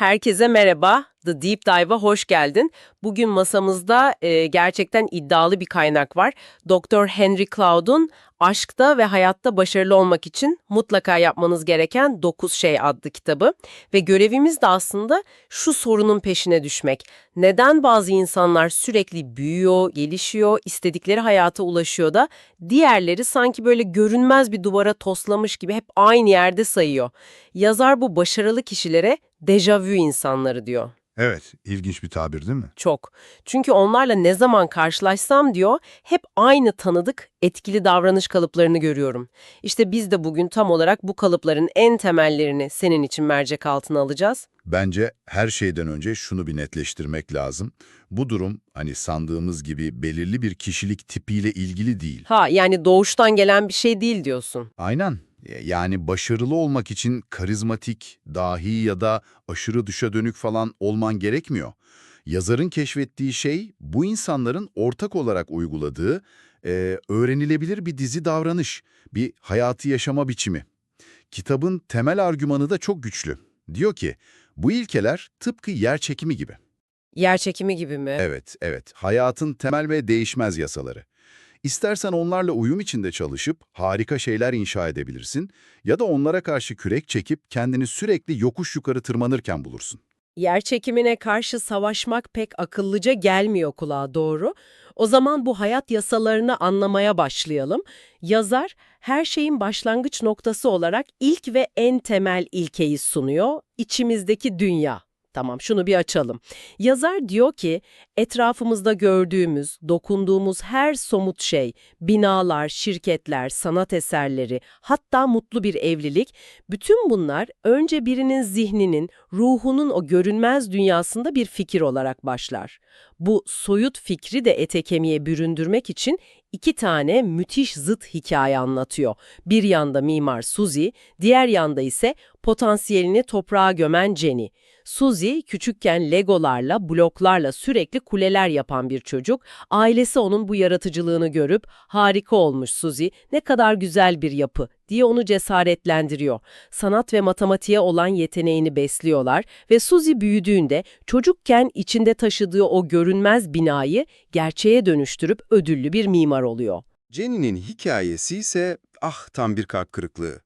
Herkese merhaba. The Deep Dive'a hoş geldin. Bugün masamızda e, gerçekten iddialı bir kaynak var. Dr. Henry Cloud'un Aşkta ve Hayatta Başarılı Olmak için mutlaka yapmanız gereken 9 şey adlı kitabı. Ve görevimiz de aslında şu sorunun peşine düşmek. Neden bazı insanlar sürekli büyüyor, gelişiyor, istedikleri hayata ulaşıyor da diğerleri sanki böyle görünmez bir duvara toslamış gibi hep aynı yerde sayıyor. Yazar bu başarılı kişilere dejavü insanları diyor. Evet, ilginç bir tabir değil mi? Çok. Çünkü onlarla ne zaman karşılaşsam diyor, hep aynı tanıdık, etkili davranış kalıplarını görüyorum. İşte biz de bugün tam olarak bu kalıpların en temellerini senin için mercek altına alacağız. Bence her şeyden önce şunu bir netleştirmek lazım. Bu durum hani sandığımız gibi belirli bir kişilik tipiyle ilgili değil. Ha yani doğuştan gelen bir şey değil diyorsun. Aynen. E, Yani başarılı olmak için karizmatik, dahi ya da aşırı dışa dönük falan olman gerekmiyor. Yazarın keşfettiği şey bu insanların ortak olarak uyguladığı e, öğrenilebilir bir dizi davranış, bir hayatı yaşama biçimi. Kitabın temel argümanı da çok güçlü. Diyor ki bu ilkeler tıpkı yer çekimi gibi. Yer çekimi gibi mi? Evet, evet. Hayatın temel ve değişmez yasaları. İstersen onlarla uyum içinde çalışıp harika şeyler inşa edebilirsin ya da onlara karşı kürek çekip kendini sürekli yokuş yukarı tırmanırken bulursun. Yer çekimine karşı savaşmak pek akıllıca gelmiyor kulağa doğru. O zaman bu hayat yasalarını anlamaya başlayalım. Yazar her şeyin başlangıç noktası olarak ilk ve en temel ilkeyi sunuyor, içimizdeki dünya. Tamam şunu bir açalım. Yazar diyor ki etrafımızda gördüğümüz, dokunduğumuz her somut şey, binalar, şirketler, sanat eserleri, hatta mutlu bir evlilik, bütün bunlar önce birinin zihninin, ruhunun o görünmez dünyasında bir fikir olarak başlar. Bu soyut fikri de ete kemiğe büründürmek için iki tane müthiş zıt hikaye anlatıyor. Bir yanda mimar Suzy, diğer yanda ise potansiyelini toprağa gömen Jenny. Suzy küçükken legolarla, bloklarla sürekli kuleler yapan bir çocuk. Ailesi onun bu yaratıcılığını görüp harika olmuş Suzy, ne kadar güzel bir yapı diye onu cesaretlendiriyor. Sanat ve matematiğe olan yeteneğini besliyorlar ve Suzy büyüdüğünde çocukken içinde taşıdığı o görünmez binayı gerçeğe dönüştürüp ödüllü bir mimar oluyor. Jenny'nin hikayesi ise ah tam bir kalp kırıklığı.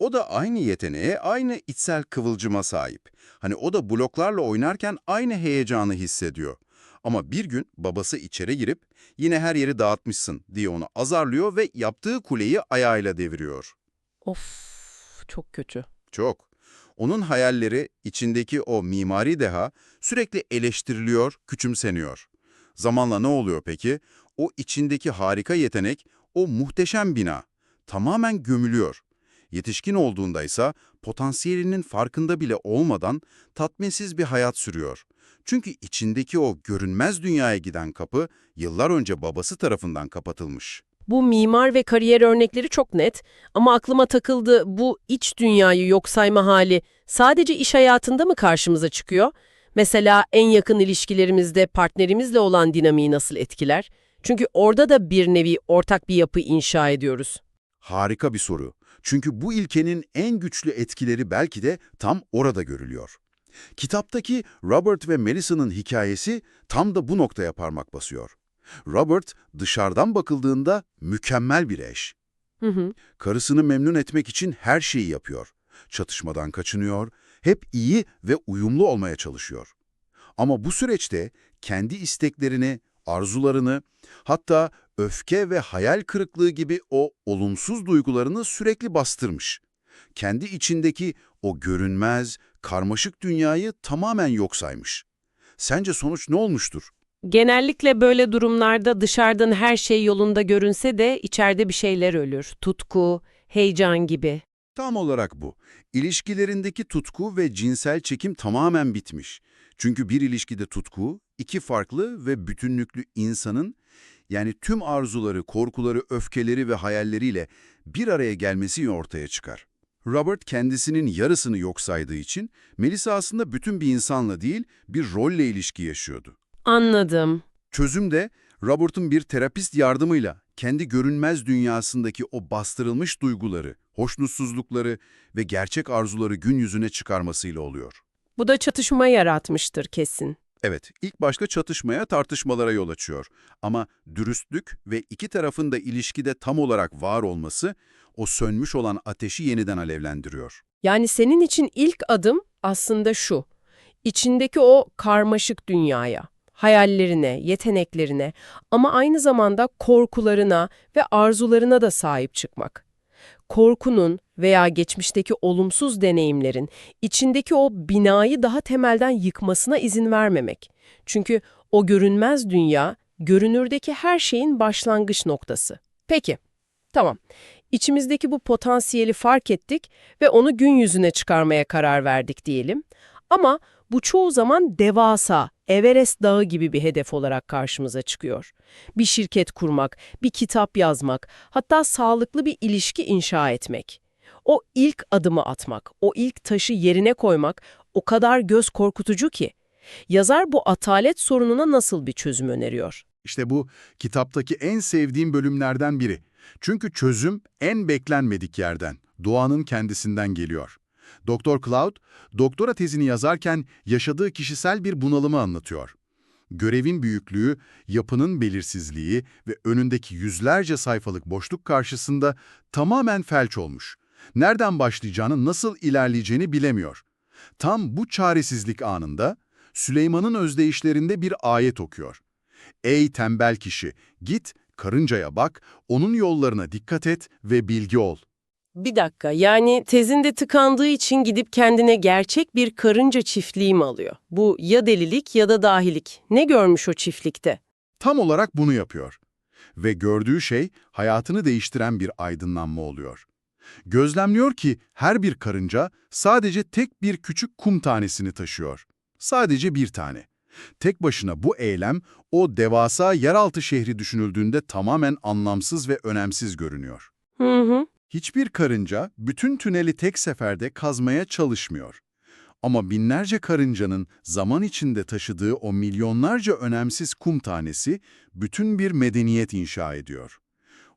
O da aynı yeteneğe, aynı içsel kıvılcıma sahip. Hani o da bloklarla oynarken aynı heyecanı hissediyor. Ama bir gün babası içeri girip yine her yeri dağıtmışsın diye onu azarlıyor ve yaptığı kuleyi ayağıyla deviriyor. Of çok kötü. Çok. Onun hayalleri, içindeki o mimari deha sürekli eleştiriliyor, küçümseniyor. Zamanla ne oluyor peki? O içindeki harika yetenek, o muhteşem bina tamamen gömülüyor. Yetişkin olduğunda ise potansiyelinin farkında bile olmadan tatminsiz bir hayat sürüyor. Çünkü içindeki o görünmez dünyaya giden kapı yıllar önce babası tarafından kapatılmış. Bu mimar ve kariyer örnekleri çok net ama aklıma takıldı bu iç dünyayı yok sayma hali sadece iş hayatında mı karşımıza çıkıyor? Mesela en yakın ilişkilerimizde partnerimizle olan dinamiği nasıl etkiler? Çünkü orada da bir nevi ortak bir yapı inşa ediyoruz. Harika bir soru. Çünkü bu ilkenin en güçlü etkileri belki de tam orada görülüyor. Kitaptaki Robert ve Melissa'nın hikayesi tam da bu noktaya parmak basıyor. Robert dışarıdan bakıldığında mükemmel bir eş. Hı hı. Karısını memnun etmek için her şeyi yapıyor. Çatışmadan kaçınıyor, hep iyi ve uyumlu olmaya çalışıyor. Ama bu süreçte kendi isteklerini, arzularını, hatta öfke ve hayal kırıklığı gibi o olumsuz duygularını sürekli bastırmış. Kendi içindeki o görünmez, karmaşık dünyayı tamamen yok saymış. Sence sonuç ne olmuştur? Genellikle böyle durumlarda dışarıdan her şey yolunda görünse de içeride bir şeyler ölür. Tutku, heyecan gibi. Tam olarak bu. İlişkilerindeki tutku ve cinsel çekim tamamen bitmiş. Çünkü bir ilişkide tutku, iki farklı ve bütünlüklü insanın, yani tüm arzuları, korkuları, öfkeleri ve hayalleriyle bir araya gelmesi ortaya çıkar. Robert kendisinin yarısını yok saydığı için, Melissa aslında bütün bir insanla değil, bir rolle ilişki yaşıyordu. Anladım. Çözüm de Robert'ın bir terapist yardımıyla kendi görünmez dünyasındaki o bastırılmış duyguları, hoşnutsuzlukları ve gerçek arzuları gün yüzüne çıkarmasıyla oluyor. Bu da çatışma yaratmıştır kesin. Evet, ilk başta çatışmaya, tartışmalara yol açıyor. Ama dürüstlük ve iki tarafın da ilişkide tam olarak var olması o sönmüş olan ateşi yeniden alevlendiriyor. Yani senin için ilk adım aslında şu. İçindeki o karmaşık dünyaya, hayallerine, yeteneklerine ama aynı zamanda korkularına ve arzularına da sahip çıkmak. Korkunun veya geçmişteki olumsuz deneyimlerin içindeki o binayı daha temelden yıkmasına izin vermemek. Çünkü o görünmez dünya, görünürdeki her şeyin başlangıç noktası. Peki, tamam. İçimizdeki bu potansiyeli fark ettik ve onu gün yüzüne çıkarmaya karar verdik diyelim. Ama bu çoğu zaman devasa, Everest Dağı gibi bir hedef olarak karşımıza çıkıyor. Bir şirket kurmak, bir kitap yazmak, hatta sağlıklı bir ilişki inşa etmek. O ilk adımı atmak, o ilk taşı yerine koymak o kadar göz korkutucu ki. Yazar bu atalet sorununa nasıl bir çözüm öneriyor? İşte bu kitaptaki en sevdiğim bölümlerden biri. Çünkü çözüm en beklenmedik yerden, doğanın kendisinden geliyor. Doktor Cloud, doktora tezini yazarken yaşadığı kişisel bir bunalımı anlatıyor. Görevin büyüklüğü, yapının belirsizliği ve önündeki yüzlerce sayfalık boşluk karşısında tamamen felç olmuş. Nereden başlayacağını, nasıl ilerleyeceğini bilemiyor. Tam bu çaresizlik anında Süleyman'ın özdeyişlerinde bir ayet okuyor. Ey tembel kişi, git, karıncaya bak, onun yollarına dikkat et ve bilgi ol. Bir dakika, yani tezinde tıkandığı için gidip kendine gerçek bir karınca çiftliği mi alıyor? Bu ya delilik ya da dahilik. Ne görmüş o çiftlikte? Tam olarak bunu yapıyor. Ve gördüğü şey hayatını değiştiren bir aydınlanma oluyor. Gözlemliyor ki her bir karınca sadece tek bir küçük kum tanesini taşıyor. Sadece bir tane. Tek başına bu eylem o devasa yeraltı şehri düşünüldüğünde tamamen anlamsız ve önemsiz görünüyor. Hı hı. Hiçbir karınca bütün tüneli tek seferde kazmaya çalışmıyor. Ama binlerce karıncanın zaman içinde taşıdığı o milyonlarca önemsiz kum tanesi bütün bir medeniyet inşa ediyor.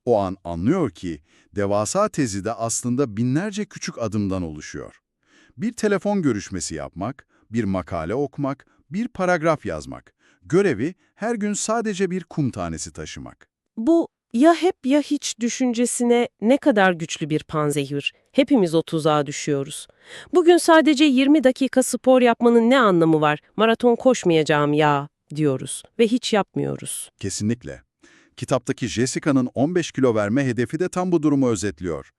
O an anlıyor ki devasa tezi de aslında binlerce küçük adımdan oluşuyor. Bir telefon görüşmesi yapmak, bir makale okumak, bir paragraf yazmak. Görevi her gün sadece bir kum tanesi taşımak. Bu ya hep ya hiç düşüncesine ne kadar güçlü bir panzehir. Hepimiz o tuzağa düşüyoruz. Bugün sadece 20 dakika spor yapmanın ne anlamı var? Maraton koşmayacağım ya diyoruz ve hiç yapmıyoruz. Kesinlikle. Kitaptaki Jessica'nın 15 kilo verme hedefi de tam bu durumu özetliyor.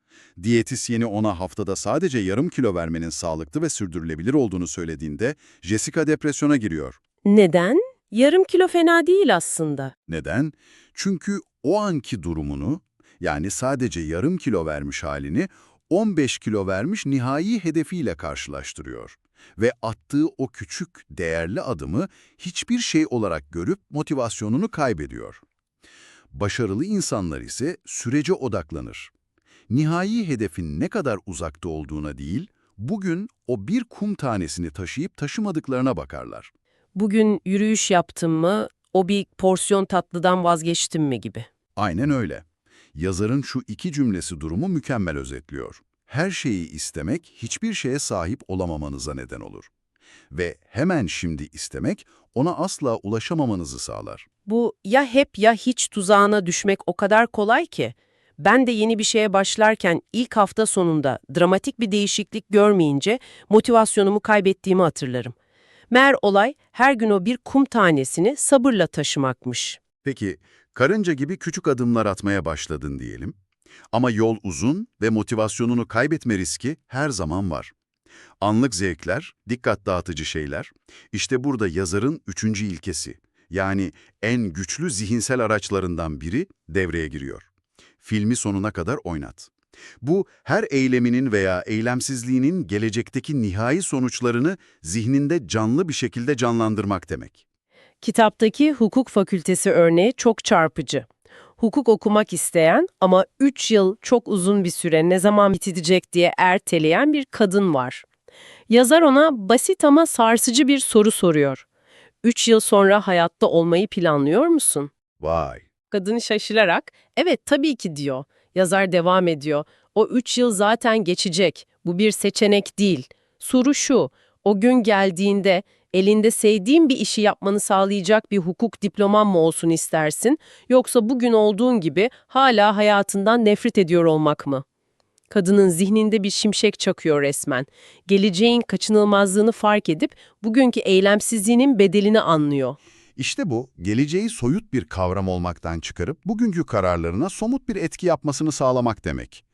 Diyetisyeni ona haftada sadece yarım kilo vermenin sağlıklı ve sürdürülebilir olduğunu söylediğinde Jessica depresyona giriyor. Neden? Yarım kilo fena değil aslında. Neden? Çünkü o anki durumunu, yani sadece yarım kilo vermiş halini, 15 kilo vermiş nihai hedefiyle karşılaştırıyor. Ve attığı o küçük, değerli adımı hiçbir şey olarak görüp motivasyonunu kaybediyor. Başarılı insanlar ise sürece odaklanır. Nihai hedefin ne kadar uzakta olduğuna değil, bugün o bir kum tanesini taşıyıp taşımadıklarına bakarlar. Bugün yürüyüş yaptım mı, o bir porsiyon tatlıdan vazgeçtim mi gibi. Aynen öyle. Yazarın şu iki cümlesi durumu mükemmel özetliyor. Her şeyi istemek hiçbir şeye sahip olamamanıza neden olur. Ve hemen şimdi istemek ona asla ulaşamamanızı sağlar. Bu ya hep ya hiç tuzağına düşmek o kadar kolay ki. Ben de yeni bir şeye başlarken ilk hafta sonunda dramatik bir değişiklik görmeyince motivasyonumu kaybettiğimi hatırlarım. Meğer olay her gün o bir kum tanesini sabırla taşımakmış. Peki, karınca gibi küçük adımlar atmaya başladın diyelim. Ama yol uzun ve motivasyonunu kaybetme riski her zaman var. Anlık zevkler, dikkat dağıtıcı şeyler, işte burada yazarın üçüncü ilkesi, yani en güçlü zihinsel araçlarından biri devreye giriyor. Filmi sonuna kadar oynat. Bu, her eyleminin veya eylemsizliğinin gelecekteki nihai sonuçlarını zihninde canlı bir şekilde canlandırmak demek. Kitaptaki hukuk fakültesi örneği çok çarpıcı. Hukuk okumak isteyen ama 3 yıl çok uzun bir süre ne zaman bitecek diye erteleyen bir kadın var. Yazar ona basit ama sarsıcı bir soru soruyor. 3 yıl sonra hayatta olmayı planlıyor musun? Vay! Kadın şaşırarak, evet tabii ki diyor. Yazar devam ediyor. O üç yıl zaten geçecek. Bu bir seçenek değil. Soru şu, O gün geldiğinde elinde sevdiğin bir işi yapmanı sağlayacak bir hukuk diploman mı olsun istersin, yoksa bugün olduğun gibi hala hayatından nefret ediyor olmak mı? Kadının zihninde bir şimşek çakıyor resmen. Geleceğin kaçınılmazlığını fark edip bugünkü eylemsizliğinin bedelini anlıyor. İşte bu, geleceği soyut bir kavram olmaktan çıkarıp bugünkü kararlarına somut bir etki yapmasını sağlamak demek.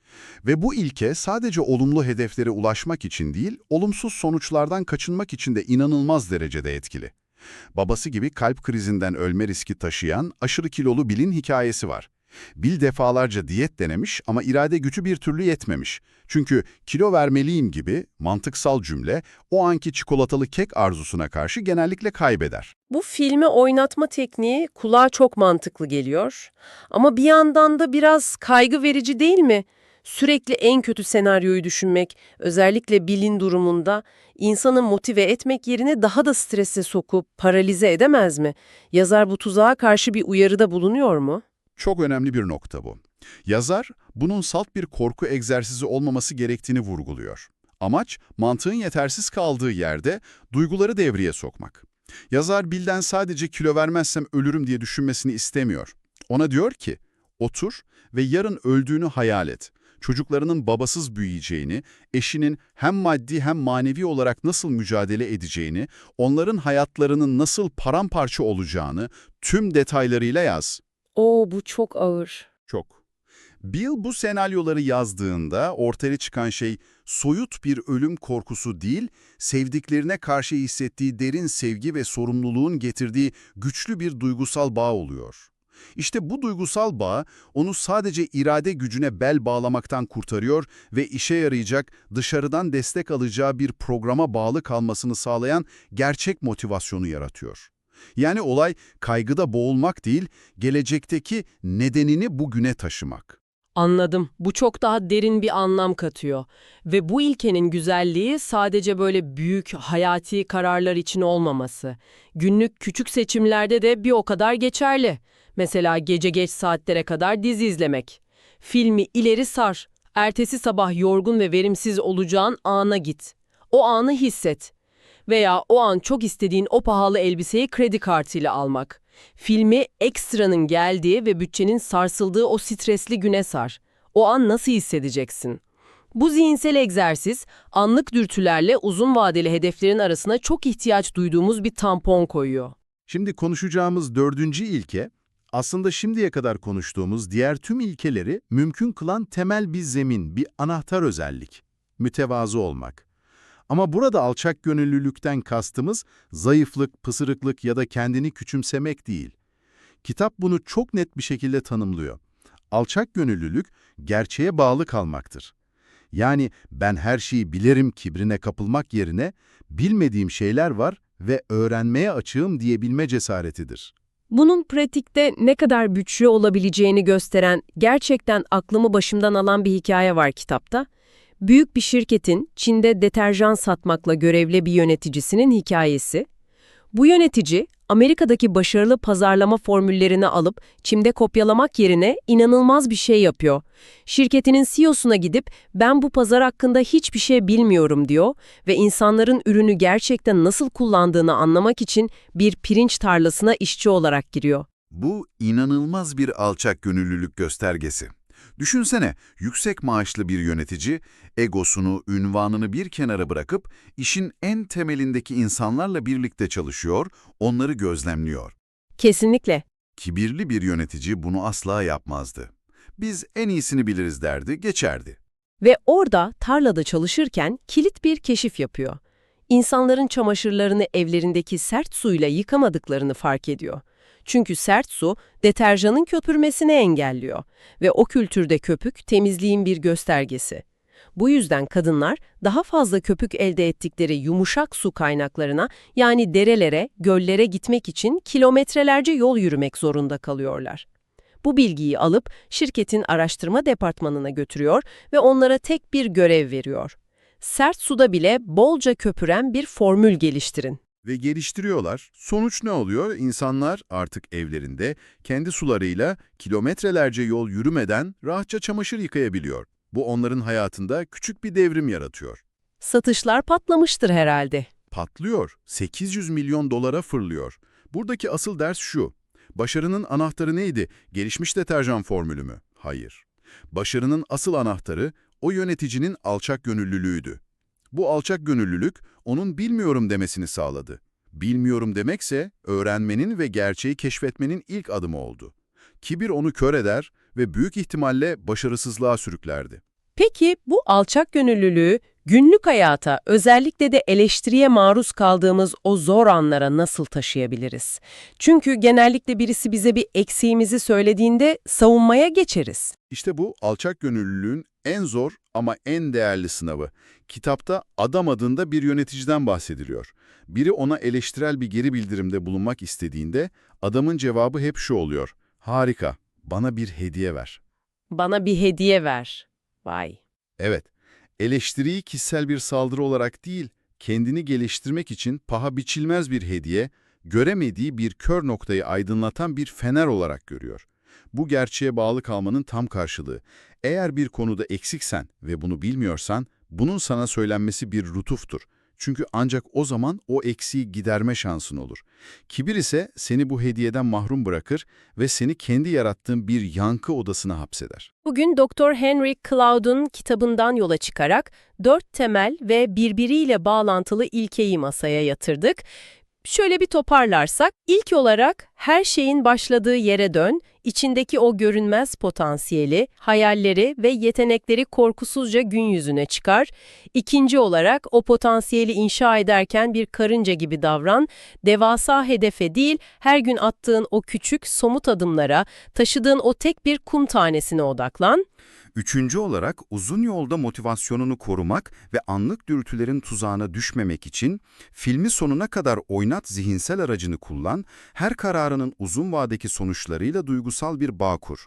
Ve bu ilke sadece olumlu hedeflere ulaşmak için değil, olumsuz sonuçlardan kaçınmak için de inanılmaz derecede etkili. Babası gibi kalp krizinden ölme riski taşıyan aşırı kilolu Bill'in hikayesi var. Bill defalarca diyet denemiş ama irade gücü bir türlü yetmemiş. Çünkü kilo vermeliyim gibi mantıksal cümle o anki çikolatalı kek arzusuna karşı genellikle kaybeder. Bu filmi oynatma tekniği kulağa çok mantıklı geliyor. Ama bir yandan da biraz kaygı verici değil mi? Sürekli en kötü senaryoyu düşünmek, özellikle bilin durumunda insanı motive etmek yerine daha da strese sokup paralize edemez mi? Yazar bu tuzağa karşı bir uyarıda bulunuyor mu? Çok önemli bir nokta bu. Yazar, bunun salt bir korku egzersizi olmaması gerektiğini vurguluyor. Amaç, mantığın yetersiz kaldığı yerde duyguları devreye sokmak. Yazar, Bill'den sadece kilo vermezsem ölürüm diye düşünmesini istemiyor. Ona diyor ki, otur ve yarın öldüğünü hayal et. Çocuklarının babasız büyüyeceğini, eşinin hem maddi hem manevi olarak nasıl mücadele edeceğini, onların hayatlarının nasıl paramparça olacağını tüm detaylarıyla yaz. Oo bu çok ağır. Çok. Bill bu senaryoları yazdığında ortaya çıkan şey soyut bir ölüm korkusu değil, sevdiklerine karşı hissettiği derin sevgi ve sorumluluğun getirdiği güçlü bir duygusal bağ oluyor. İşte bu duygusal bağ onu sadece irade gücüne bel bağlamaktan kurtarıyor ve işe yarayacak, dışarıdan destek alacağı bir programa bağlı kalmasını sağlayan gerçek motivasyonu yaratıyor. Yani olay kaygıda boğulmak değil, gelecekteki nedenini bugüne taşımak. Anladım. Bu çok daha derin bir anlam katıyor. Ve bu ilkenin güzelliği sadece böyle büyük hayati kararlar için olmaması. Günlük küçük seçimlerde de bir o kadar geçerli. Mesela gece geç saatlere kadar dizi izlemek. Filmi ileri sar. Ertesi sabah yorgun ve verimsiz olacağın ana git. O anı hisset. Veya o an çok istediğin o pahalı elbiseyi kredi kartıyla almak. Filmi ekstranın geldiği ve bütçenin sarsıldığı o stresli güne sar. O an nasıl hissedeceksin? Bu zihinsel egzersiz, anlık dürtülerle uzun vadeli hedeflerin arasına çok ihtiyaç duyduğumuz bir tampon koyuyor. Şimdi konuşacağımız dördüncü ilke, aslında şimdiye kadar konuştuğumuz diğer tüm ilkeleri mümkün kılan temel bir zemin, bir anahtar özellik. Mütevazı olmak. Ama burada alçak gönüllülükten kastımız zayıflık, pısırıklık ya da kendini küçümsemek değil. Kitap bunu çok net bir şekilde tanımlıyor. Alçak gönüllülük, gerçeğe bağlı kalmaktır. Yani ben her şeyi bilirim kibrine kapılmak yerine bilmediğim şeyler var ve öğrenmeye açığım diyebilme cesaretidir. Bunun pratikte ne kadar güçlü olabileceğini gösteren, gerçekten aklımı başımdan alan bir hikaye var kitapta. Büyük bir şirketin Çin'de deterjan satmakla görevli bir yöneticisinin hikayesi. Bu yönetici, Amerika'daki başarılı pazarlama formüllerini alıp Çin'de kopyalamak yerine inanılmaz bir şey yapıyor. Şirketinin CEO'suna gidip ben bu pazar hakkında hiçbir şey bilmiyorum diyor ve insanların ürünü gerçekten nasıl kullandığını anlamak için bir pirinç tarlasına işçi olarak giriyor. Bu inanılmaz bir alçak gönüllülük göstergesi. Düşünsene, yüksek maaşlı bir yönetici, egosunu, ünvanını bir kenara bırakıp işin en temelindeki insanlarla birlikte çalışıyor, onları gözlemliyor. Kesinlikle. Kibirli bir yönetici bunu asla yapmazdı. Biz en iyisini biliriz derdi, geçerdi. Ve orada tarlada çalışırken kilit bir keşif yapıyor. İnsanların çamaşırlarını evlerindeki sert suyla yıkamadıklarını fark ediyor. Çünkü sert su deterjanın köpürmesini engelliyor ve o kültürde köpük temizliğin bir göstergesi. Bu yüzden kadınlar daha fazla köpük elde ettikleri yumuşak su kaynaklarına yani derelere, göllere gitmek için kilometrelerce yol yürümek zorunda kalıyorlar. Bu bilgiyi alıp şirketin araştırma departmanına götürüyor ve onlara tek bir görev veriyor. Sert suda bile bolca köpüren bir formül geliştirin. Ve geliştiriyorlar. Sonuç ne oluyor? İnsanlar artık evlerinde kendi sularıyla kilometrelerce yol yürümeden rahatça çamaşır yıkayabiliyor. Bu onların hayatında küçük bir devrim yaratıyor. Satışlar patlamıştır herhalde. patlıyor. 800 milyon dolara fırlıyor. Buradaki asıl ders şu. Başarının anahtarı neydi? Gelişmiş deterjan formülü mü? Hayır. Başarının asıl anahtarı o yöneticinin alçak gönüllülüğüydü. Bu alçak gönüllülük onun bilmiyorum demesini sağladı. Bilmiyorum demekse öğrenmenin ve gerçeği keşfetmenin ilk adımı oldu. Kibir onu kör eder ve büyük ihtimalle başarısızlığa sürüklerdi. Peki bu alçak gönüllülüğü günlük hayata, özellikle de eleştiriye maruz kaldığımız o zor anlara nasıl taşıyabiliriz? Çünkü genellikle birisi bize bir eksiğimizi söylediğinde savunmaya geçeriz. İşte bu alçak gönüllülüğün en zor ama en değerli sınavı. Kitapta adam adında bir yöneticiden bahsediliyor. Biri ona eleştirel bir geri bildirimde bulunmak istediğinde adamın cevabı hep şu oluyor. Harika, bana bir hediye ver. Bana bir hediye ver. Vay. Evet, eleştiriyi kişisel bir saldırı olarak değil, kendini geliştirmek için paha biçilmez bir hediye, göremediği bir kör noktayı aydınlatan bir fener olarak görüyor. Bu gerçeğe bağlı kalmanın tam karşılığı. Eğer bir konuda eksiksen ve bunu bilmiyorsan, bunun sana söylenmesi bir lütuftur. Çünkü ancak o zaman o eksiği giderme şansın olur. Kibir ise seni bu hediyeden mahrum bırakır ve seni kendi yarattığın bir yankı odasına hapseder. Bugün Dr. Henry Cloud'un kitabından yola çıkarak dört temel ve birbiriyle bağlantılı ilkeyi masaya yatırdık. Şöyle bir toparlarsak, ilk olarak her şeyin başladığı yere dön, içindeki o görünmez potansiyeli, hayalleri ve yetenekleri korkusuzca gün yüzüne çıkar. İkinci olarak o potansiyeli inşa ederken bir karınca gibi davran, devasa hedefe değil, her gün attığın o küçük, somut adımlara, taşıdığın o tek bir kum tanesine odaklan. Üçüncü olarak uzun yolda motivasyonunu korumak ve anlık dürtülerin tuzağına düşmemek için filmi sonuna kadar oynat zihinsel aracını kullan, her kararının uzun vadeki sonuçlarıyla duygusal bir bağ kur.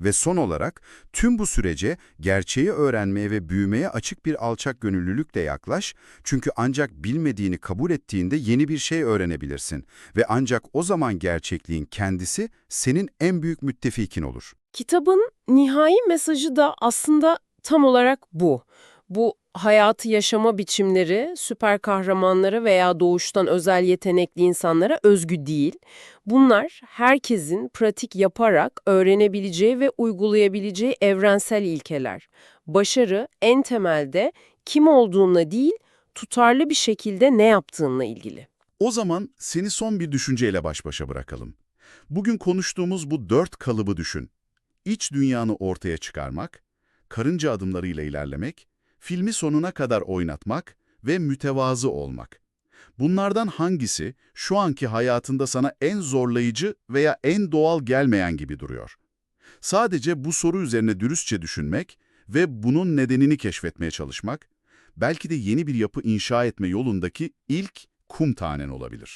Ve son olarak tüm bu sürece gerçeği öğrenmeye ve büyümeye açık bir alçak gönüllülükle yaklaş. Çünkü ancak bilmediğini kabul ettiğinde yeni bir şey öğrenebilirsin. Ve ancak o zaman gerçekliğin kendisi senin en büyük müttefikin olur. Kitabın nihai mesajı da aslında tam olarak bu. Bu hayatı yaşama biçimleri süper kahramanlara veya doğuştan özel yetenekli insanlara özgü değil. Bunlar herkesin pratik yaparak öğrenebileceği ve uygulayabileceği evrensel ilkeler. Başarı en temelde kim olduğunla değil, tutarlı bir şekilde ne yaptığınla ilgili. O zaman seni son bir düşünceyle baş başa bırakalım. Bugün konuştuğumuz bu dört kalıbı düşün. İç dünyanı ortaya çıkarmak, karınca adımlarıyla ilerlemek, filmi sonuna kadar oynatmak ve mütevazı olmak. Bunlardan hangisi şu anki hayatında sana en zorlayıcı veya en doğal gelmeyen gibi duruyor? Sadece bu soru üzerine dürüstçe düşünmek ve bunun nedenini keşfetmeye çalışmak, belki de yeni bir yapı inşa etme yolundaki ilk kum tanen olabilir.